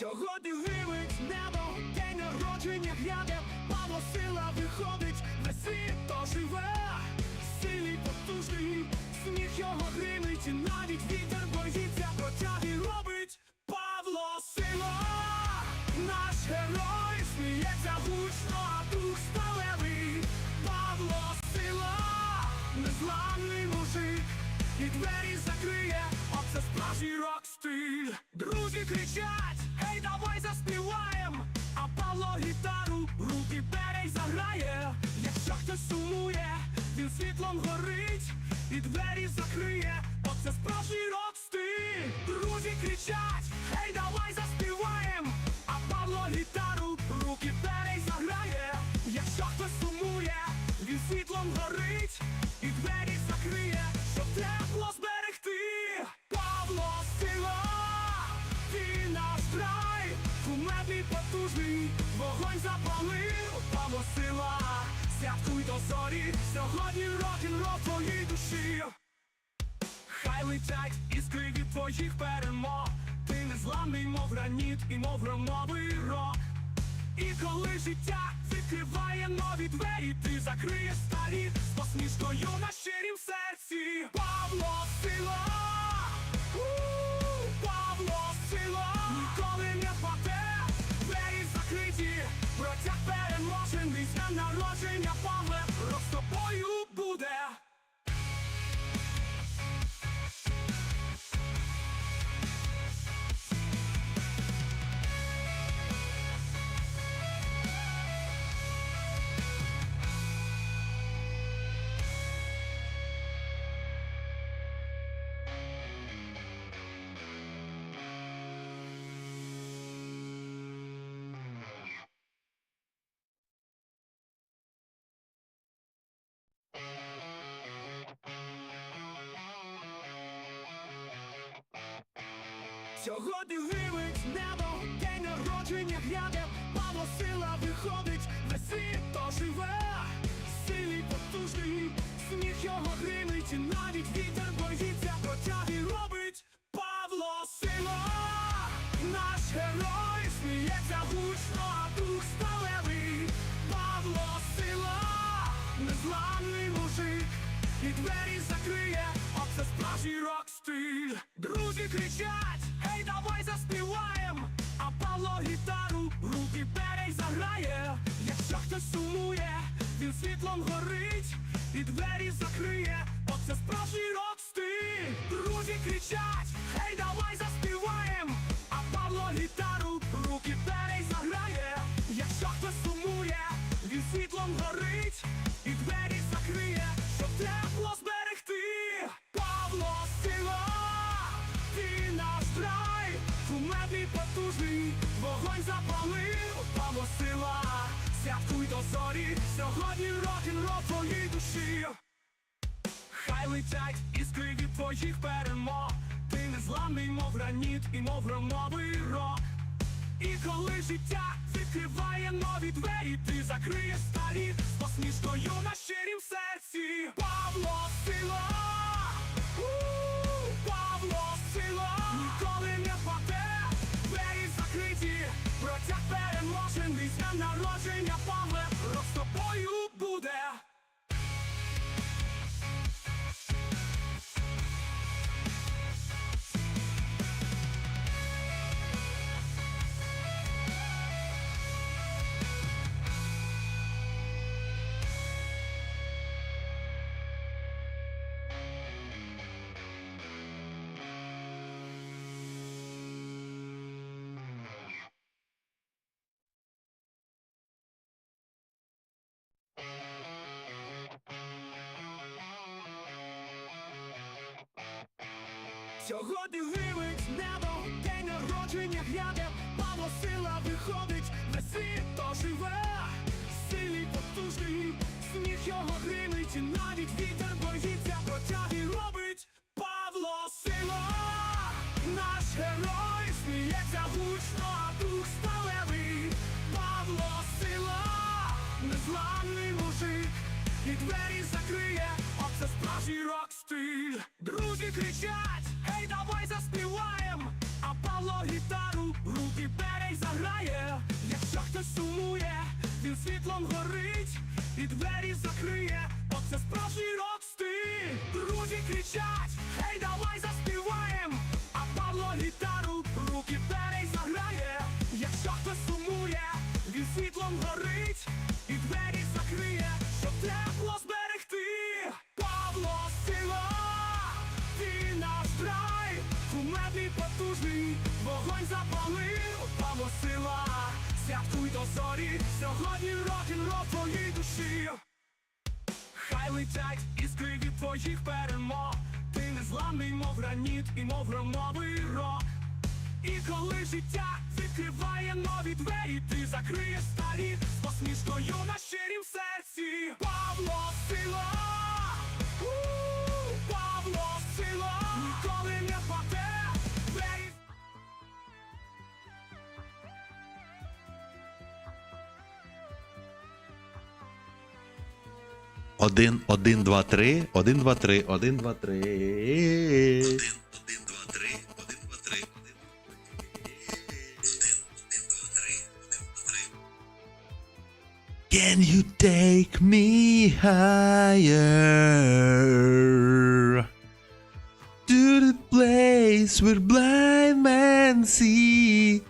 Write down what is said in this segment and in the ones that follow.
Сьогодні вивить небо, день народження гряде, Мало сила виходить, весь світ то живе, сильний потужний, сміх його гримить, і навіть вітер боїться, протяги робить вогонь запалив, Павло сила, святкуй до зорі, сьогодні рок-н-рол твоїй душі. Хай летять іскри від твоїх перемог. Ти незламний, мов граніт і мов громовий рок. І коли життя відкриває нові двері Ти закриєш старі з посмішкою на щирім серці. Павло Сьогодні гримить небо, день народження гряде, Павло сила виходить, весь світ то живе, сильний потужний, сніг його гримить, і навіть вітер боїться, протяги робить. Павло сила, наш герой сміється гучно, а дух сталевий, Павло сила, незламний мужик, і двері закриє, оце справжній рок-стиль. Друзі кричать, гей, давай заспіваєм, а Павло гітару, руки бере заграє. Якщо хтось сумує, він світлом горить, і двері закриє, оце справжній рок-стиль. Друзі кричать, гей, давай заспіваєм, а Павло гітару, кумедний потужний, вогонь запалив, Павло сила, святкуй до зорі, сьогодні рок-н-рол твоїй душі. Хай летять іскри від твоїх перемог. Ти незламний, мов граніт і мов громовий рок І коли життя відкриває нові двері Ти закриєш старі. З посмішкою на щирім серці. Павло сила Сьогодні гримить небо, день народження гряде, Павло сила виходить, весь світ то живе, сильний потужний, сніг його гримить, і навіть вітер боїться, протяги робить. Павло сила, наш герой сміється гучно, а дух сталевий, Павло сила, незламний мужик, і двері закриє, це справжній рок стиль. Друзі кричать, гей, давай заспіваєм, а Павло гітару руки бере й заграє. Якщо хтось сумує, він світлом горить, і двері закриє. Оце справжній рок стиль. Друзі кричать, гей, давай заспіваєм. Потужний, вогонь запалив, Павло сила, святкуй до зорі, сьогодні рок-н-рол твоїй душі. Хай летять іскри від твоїх перемог, ти незламний, мов граніт і мов громовий рок. І коли життя відкриває нові двері, ти закриєш старі з посмішкою на щирім серці. Павло 1, 1, 2, 3, 1, 2, 3, 1, 2, 3. 1, 2, 3. Can you take me higher to the place where blind men see?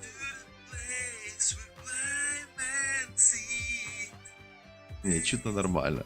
Не, чуть-то нормально.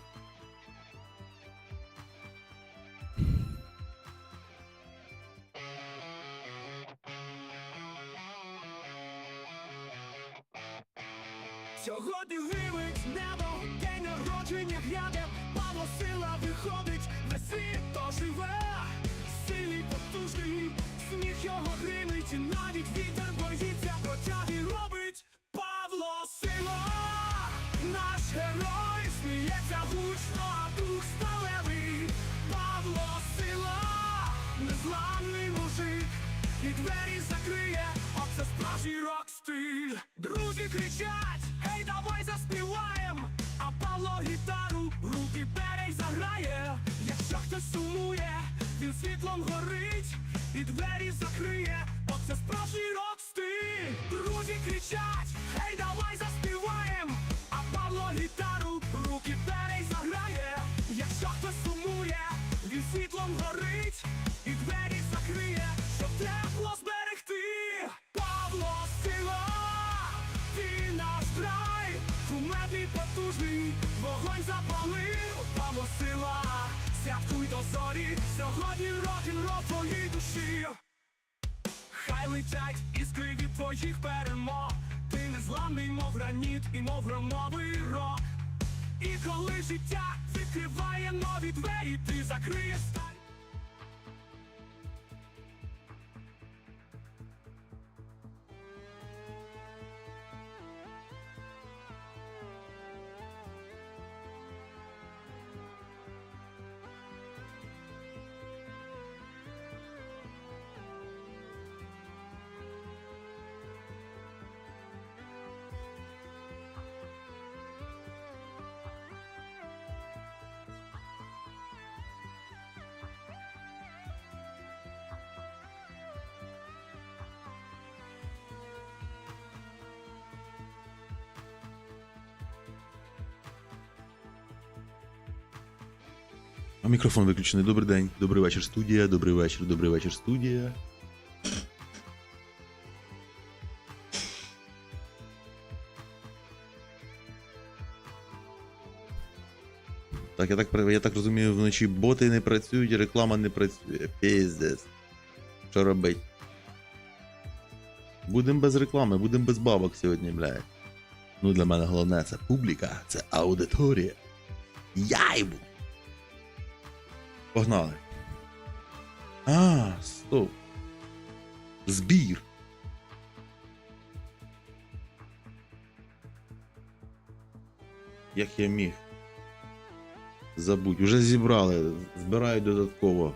Справжній рок-стиль. Друзі кричать, гей, давай заспіваєм, а Павло гітару, руки бере заграє. Якщо хтось сумує, він світлом горить, і двері закриє, оце справжній рок-стиль. Друзі кричать, гей, давай заспіваєм, а Павло гітару, руки бере летять іскри від твоїх перемог, ти незламний, мов граніт і мов громовий рок. І коли життя відкриває нові двері, ти закриєш мікрофон виключений. Добрий день, добрий вечір, студія, добрий вечір, добрий вечір, студія. Так, я так, я так розумію, вночі боти не працюють, реклама не працює. Піздець. Що робить? Будем без реклами, будем без бабок сьогодні, блядь. Ну, для мене головне це публіка, це аудиторія. Яйбу! Погнали. А, стоп. Збір. Як я міг. Забудь. Уже зібрали. Збирають додатково.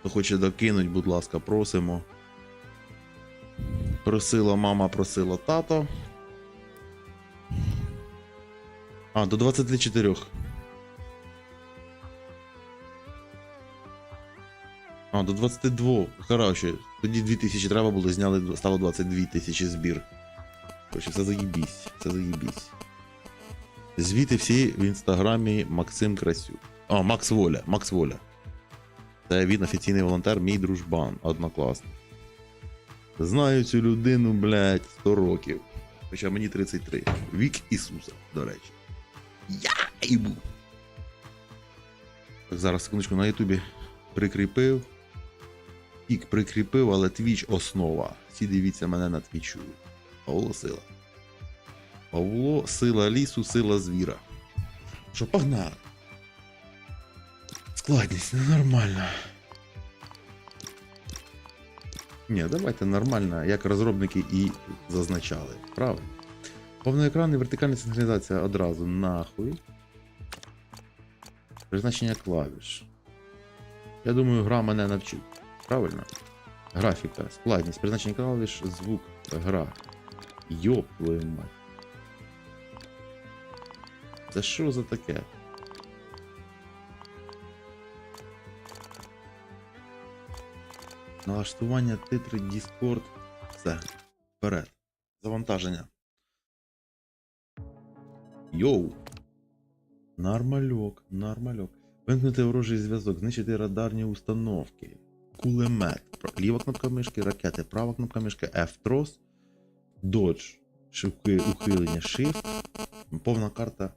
Хто хоче докинуть, будь ласка, просимо. Просила мама, просила тато. А, до 24. А, до 22. Короче, тоді 2000 треба було, зняли, стало 22 тисячі збір. Короче, це заїбісь, це заїбісь. Звіти всі в інстаграмі Максим Красюк. А, Макс Воля, Макс Воля. Це він офіційний волонтер, мій дружбан, однокласник. Знаю цю людину, блядь, 100 років. Хоча мені 33. Вік Ісуса, до речі. Я їбу. Так, зараз секундочку на Ютубі прикріпив. TeamSpeak прикріпив, але Twitch основа. Всі дивіться мене на твічу. Павло сила. Павло сила лісу, сила звіра. Що, погнали? Складність ненормальна. Ні, давайте нормально, як розробники і зазначали. Правильно. Повноекранний вертикальна синхронізація одразу нахуй. Призначення клавіш. Я думаю, гра мене навчить. Правильно? Графіка, складність, призначення клавіш, звук, гра. Йоп мать. Це що за таке? Налаштування титри Discord. Все. Вперед. Завантаження. Йоу. Нормальок, нормальок. Вимкнути ворожий зв'язок, знищити радарні установки. Кулемет. Ліва кнопка мишки, ракети, права кнопка мишки, F-трос, шибки ухилення, Shift, повна карта